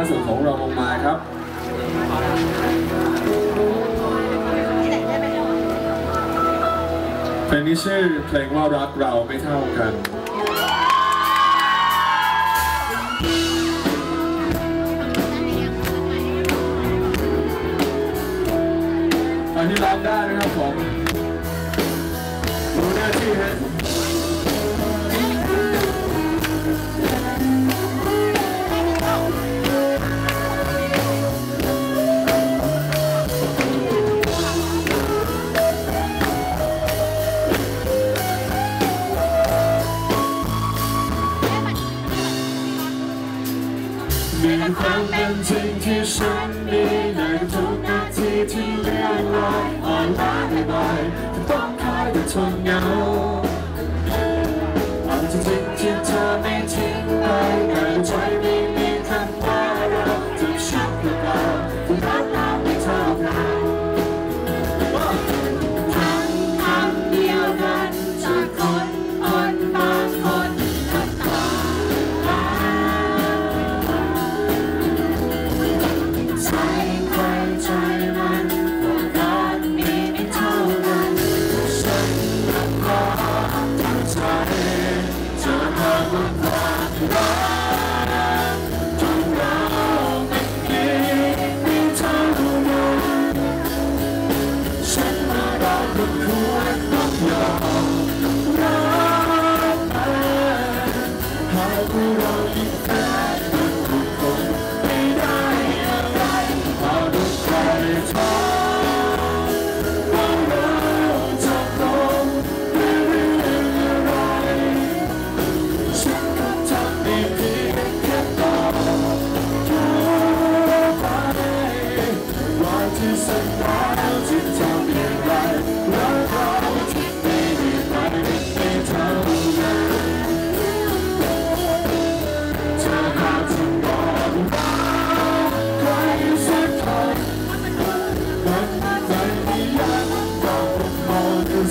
ล่าสุดของเราลงมาครับเพลงนี้ชื่อเพลงว่ารักเราไม่เท่ากันตอนนี้ร้องได้นะครับผมรู้หน้าที่ฮะ มีความเป็นจริงที่ฉันมีเ Cool.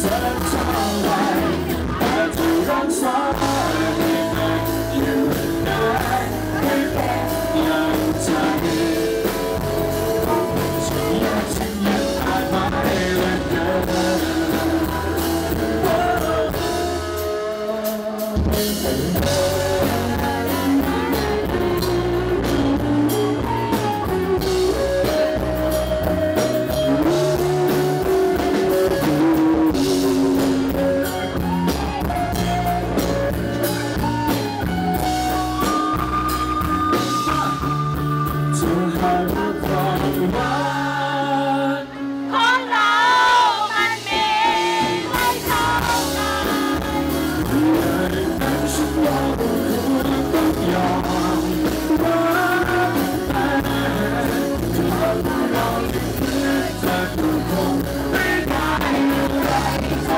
Southern